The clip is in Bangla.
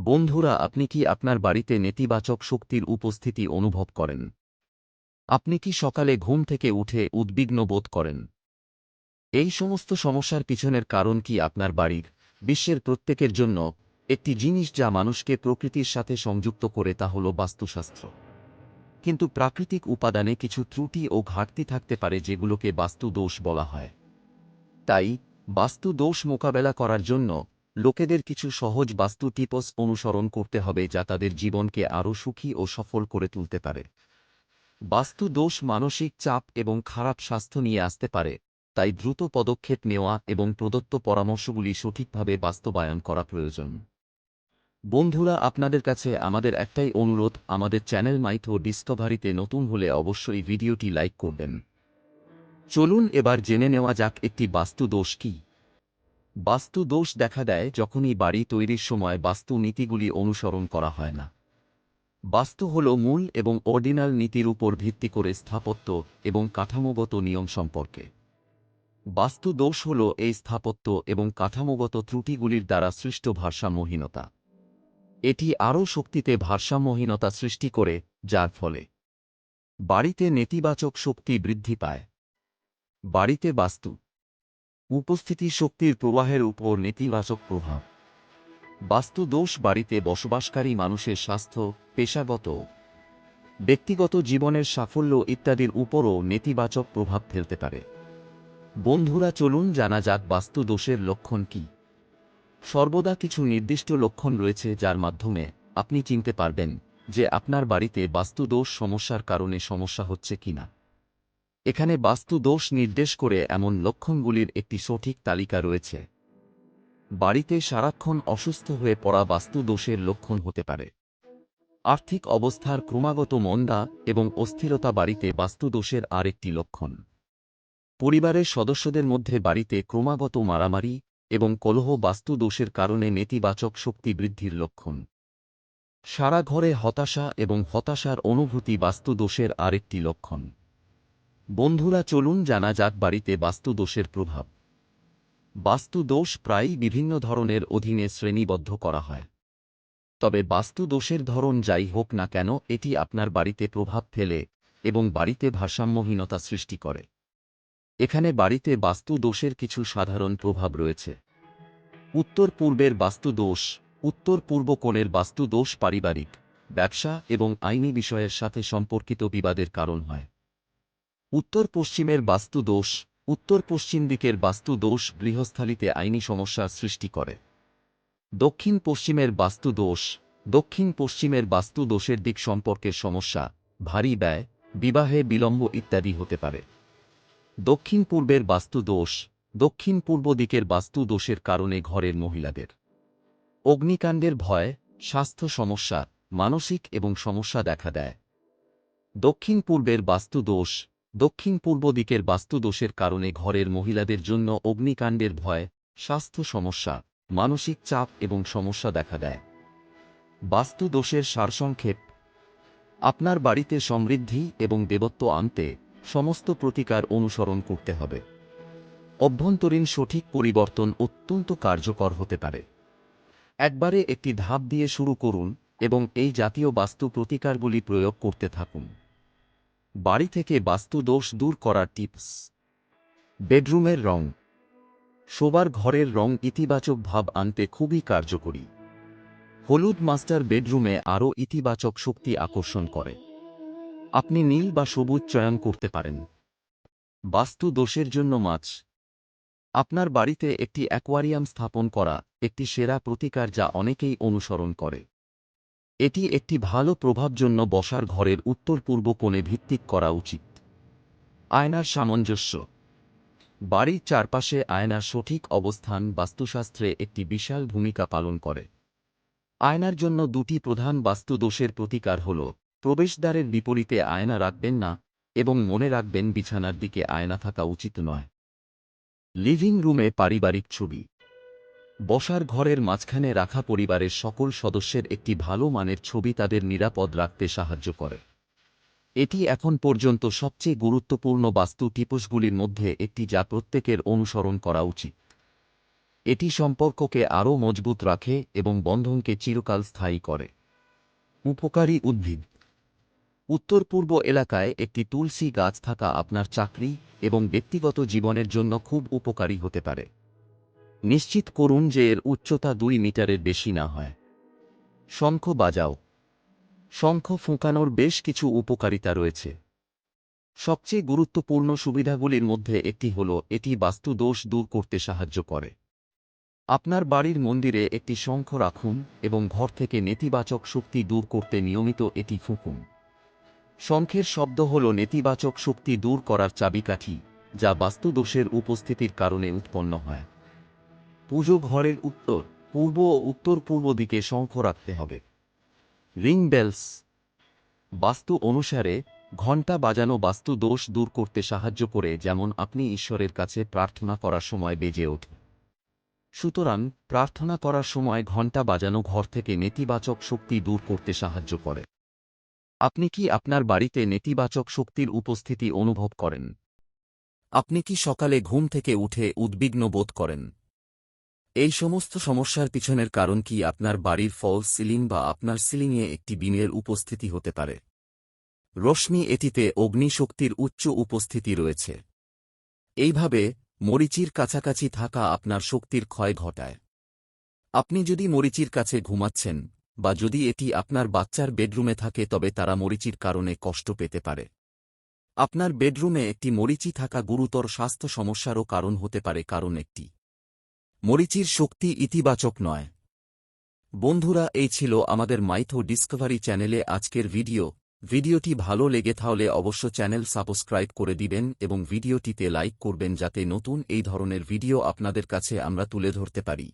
বন্ধুরা, আপনি কি আপনার বাড়িতে নেতিবাচক শক্তির উপস্থিতি অনুভব করেন? আপনি কি সকালে ঘুম থেকে উঠে উদ্বিগ্ন বোধ করেন? এই সমস্ত সমস্যার পিছনের কারণ কি আপনার বাড়ির, বিশ্বের প্রত্যেকের জন্য একটি জিনিস যা মানুষকে প্রকৃতির সাথে সংযুক্ত করে তা হল বাস্তুশাস্ত্র? কিন্তু প্রাকৃতিক উপাদানে কিছু ত্রুটি ও ঘাটতি থাকতে পারে যেগুলোকে বাস্তু দোষ বলা হয়। তাই বাস্তু দোষ মোকাবেলা করার জন্য লোকেদের কিছু সহজ বাস্তু টিপস অনুসরণ করতে হবে যা তাদের জীবনকে আরও সুখী ও সফল করে তুলতে পারে। বাস্তু দোষ মানসিক চাপ এবং খারাপ স্বাস্থ্য নিয়ে আসতে পারে, তাই দ্রুত পদক্ষেপ নেওয়া এবং প্রদত্ত পরামর্শগুলি সঠিকভাবে বাস্তবায়ন করা প্রয়োজন। বন্ধুরা, আপনাদের কাছে আমাদের একটাই অনুরোধ, আমাদের চ্যানেল মাইথো ডিসকভারিতে নতুন হলে অবশ্যই ভিডিওটি লাইক করবেন। চলুন এবার জেনে নেওয়া যাক একটি বাস্তু দোষ কী। বাস্তু দোষ দেখা দেয় যখনই বাড়ি তৈরির সময় বাস্তু নীতিগুলি অনুসরণ করা হয় না। বাস্তু হল মূল এবং অর্ডিনাল নীতির উপর ভিত্তি করে স্থাপত্য এবং কাঠামোগত নিয়ম সম্পর্কে। বাস্তু দোষ হল এই স্থাপত্য এবং কাঠামোগত ত্রুটিগুলির দ্বারা সৃষ্ট ভারসাম্যহীনতা। এটি আরও শক্তিতে ভারসাম্যহীনতা সৃষ্টি করে, যার ফলে বাড়িতে নেতিবাচক শক্তি বৃদ্ধি পায়। বাড়িতে বাস্তু উপস্থিতি শক্তির প্রবাহের উপর নেতিবাচক প্রভাব। বাস্তু দোষ বাড়িতে বসবাসকারী মানুষের স্বাস্থ্য, পেশাগত, ব্যক্তিগত জীবনের সাফল্য ইত্যাদির উপরও নেতিবাচক প্রভাব ফেলতে পারে। বন্ধুরা, চলুন জানা যাক বাস্তু দোষের লক্ষণ কি। সর্বদা কিছু নির্দিষ্ট লক্ষণ রয়েছে যার মাধ্যমে আপনি চিনতে পারবেন যে আপনার বাড়িতে বাস্তু দোষ সমস্যার কারণে সমস্যা হচ্ছে কিনা। এখানে বাস্তু দোষ নির্দেশ করে এমন লক্ষণগুলির একটি সঠিক তালিকা রয়েছে। বাড়িতে সারাক্ষণ অসুস্থ হয়ে পড়া বাস্তু দোষের লক্ষণ হতে পারে। আর্থিক অবস্থার ক্রমাগত মন্দা এবং অস্থিরতা বাড়িতে বাস্তু দোষের আরেকটি লক্ষণ। পরিবারের সদস্যদের মধ্যে বাড়িতে ক্রমাগত মারামারি এবং কলহ বাস্তু দোষের কারণে নেতিবাচক শক্তি বৃদ্ধির লক্ষণ। সারা ঘরে হতাশা এবং হতাশার অনুভূতি বাস্তু দোষের আরেকটি লক্ষণ। বন্ধুরা, চলুন জানা যাক বাড়িতে বাস্তু দোষের প্রভাব। বাস্তু দোষ প্রায়ই বিভিন্ন ধরনের অধীনে শ্রেণীবদ্ধ করা হয়। তবে বাস্তু দোষের ধরন যাই হোক না কেন, এটি আপনার বাড়িতে প্রভাব ফেলে এবং বাড়িতে ভারসাম্যহীনতা সৃষ্টি করে। এখানে বাড়িতে বাস্তু দোষের কিছু সাধারণ প্রভাব রয়েছে। উত্তর পূর্বের বাস্তু দোষ উত্তর পূর্ব কোণের বাস্তু দোষ পারিবারিক, ব্যবসা এবং আইনি বিষয়ের সাথে সম্পর্কিত বিবাদের কারণ হয়। উত্তর পশ্চিমের বাস্তু দোষ উত্তর পশ্চিম দিকের বাস্তু দোষ গৃহস্থালিতে আইনি সমস্যার সৃষ্টি করে। দক্ষিণ পশ্চিমের বাস্তু দোষ দক্ষিণ পশ্চিমের বাস্তু দোষের দিক সম্পর্কের সমস্যা, ভারী ব্যয়, বিবাহে বিলম্ব ইত্যাদি হতে পারে। দক্ষিণ পূর্বের বাস্তু দোষ দক্ষিণ পূর্ব দিকের বাস্তু দোষের কারণে ঘরের মহিলাদের। অগ্নিকাণ্ডের ভয়, স্বাস্থ্য সমস্যা, মানসিক এবং সমস্যা দেখা দেয়। দক্ষিণ পূর্বের বাস্তু দোষ দক্ষিণ পূর্ব দিকের বাস্তু দোষের কারণে ঘরের মহিলাদের জন্য অগ্নিকাণ্ডের ভয়, স্বাস্থ্য সমস্যা, মানসিক চাপ এবং সমস্যা দেখা দেয়। বাস্তু দোষের সারসংক্ষেপ, আপনার বাড়িতে সমৃদ্ধি এবং দেবত্ব আনতে সমস্ত প্রতিকার অনুসরণ করতে হবে। অভ্যন্তরীণ সঠিক পরিবর্তন অত্যন্ত কার্যকর হতে পারে। একবারে একটি ধাপ দিয়ে শুরু করুন এবং এই জাতীয় বাস্তু প্রতিকারগুলি প্রয়োগ করতে থাকুন। বাড়ি থেকে বাস্তু দোষ দূর করার টিপস। বেডরুমের রং। শোবার ঘরের রং ইতিবাচক ভাব আনতে খুবই কার্যকরী। হলুদ মাস্টার বেডরুমে আরও ইতিবাচক শক্তি আকর্ষণ করে। আপনি নীল বা সবুজ চয়ন করতে পারেন। বাস্তু দোষের জন্য মাছ। আপনার বাড়িতে একটি অ্যাকোয়ারিয়াম স্থাপন করা একটি সেরা প্রতিকার যা অনেকেই অনুসরণ করে। এটি একটি ভালো প্রভাব জন্য বসার ঘরের উত্তর পূর্ব কোণে ভিত্তিক করা উচিত। আয়নার সামঞ্জস্য। বাড়ির চারপাশে আয়নার সঠিক অবস্থান বাস্তুশাস্ত্রে একটি বিশাল ভূমিকা পালন করে। আয়নার জন্য দুটি প্রধান বাস্তু দোষের প্রতিকার হল, প্রবেশদ্বারের বিপরীতে আয়না রাখবেন না এবং মনে রাখবেন বিছানার দিকে আয়না থাকা উচিত নয়। লিভিং রুমে পারিবারিক ছবি। বসার ঘরের মাঝখানে রাখা পরিবারের সকল সদস্যের একটি ভালো মানের ছবি তাদের নিরাপদ রাখতে সাহায্য করে। এটি এখন পর্যন্ত সবচেয়ে গুরুত্বপূর্ণ বাস্তু টিপসগুলির মধ্যে একটি যা প্রত্যেকের অনুসরণ করা উচিত। এটি সম্পর্ককে আরও মজবুত রাখে এবং বন্ধনকে চিরকাল স্থায়ী করে। উপকারী উদ্ভিদ। উত্তর পূর্ব এলাকায় একটি তুলসী গাছ থাকা আপনার চাকরি এবং ব্যক্তিগত জীবনের জন্য খুব উপকারী হতে পারে। নিশ্চিত করুন যে এর উচ্চতা দুই মিটারের বেশি না হয়। শঙ্খ বাজাও। শঙ্খ ফুঁকানোর বেশ কিছু উপকারিতা রয়েছে। সবচেয়ে গুরুত্বপূর্ণ সুবিধাগুলির মধ্যে একটি হল, এটি বাস্তুদোষ দূর করতে সাহায্য করে। আপনার বাড়ির মন্দিরে একটি শঙ্খ রাখুন এবং ঘর থেকে নেতিবাচক শক্তি দূর করতে নিয়মিত এটি ফুঁকুন। শঙ্খের শব্দ হল নেতিবাচক শক্তি দূর করার চাবিকাঠি, যা বাস্তুদোষের উপস্থিতির কারণে উৎপন্ন হয়। পুজো ঘরের উত্তর, পূর্ব ও উত্তর পূর্ব দিকে শঙ্খ রাখতে হবে। Ring bells. বাস্তু অনুসারে, ঘণ্টা বাজানো বাস্তু দোষ দূর করতে সাহায্য করে যেমন আপনি ঈশ্বরের কাছে প্রার্থনা করার সময় বেজে ওঠে। সুতরাং, প্রার্থনা করার সময় ঘণ্টা বাজানো ঘর থেকে নেতিবাচক শক্তি দূর করতে সাহায্য করে। আপনি কি আপনার বাড়িতে নেতিবাচক শক্তির উপস্থিতি অনুভব করেন? আপনি কি সকালে ঘুম থেকে উঠে উদ্বিগ্ন বোধ করেন? এই সমস্ত সমস্যার পিছনের কারণ কি আপনার বাড়ির ফল সিলিং বা আপনার সিলিংয়ে একটি বিমের উপস্থিতি হতে পারে? রশ্মি এটিতে অগ্নিশক্তির উচ্চ উপস্থিতি রয়েছে। এইভাবে, মরিচির কাছাকাছি থাকা আপনার শক্তির ক্ষয় ঘটায়। আপনি যদি মরিচির কাছে ঘুমাচ্ছেন, বা যদি এটি আপনার বাচ্চার বেডরুমে থাকে, তবে তারা মরিচির কারণে কষ্ট পেতে পারে। আপনার বেডরুমে একটি মরিচি থাকা গুরুতর স্বাস্থ্য সমস্যারও কারণ হতে পারে, কারণ একটি মরিচির শক্তি ইতিবাচক নয়। বন্ধুরা, এই ছিল আমাদের মাইথো ডিসকভারি চ্যানেলে আজকের ভিডিও। ভিডিওটি ভালো লেগে থাকলে অবশ্য চ্যানেল সাবস্ক্রাইব করে দিবেন এবং ভিডিওটিতে লাইক করবেন যাতে নতুন এই ধরনের ভিডিও আপনাদের কাছে আমরা তুলে ধরতে পারি।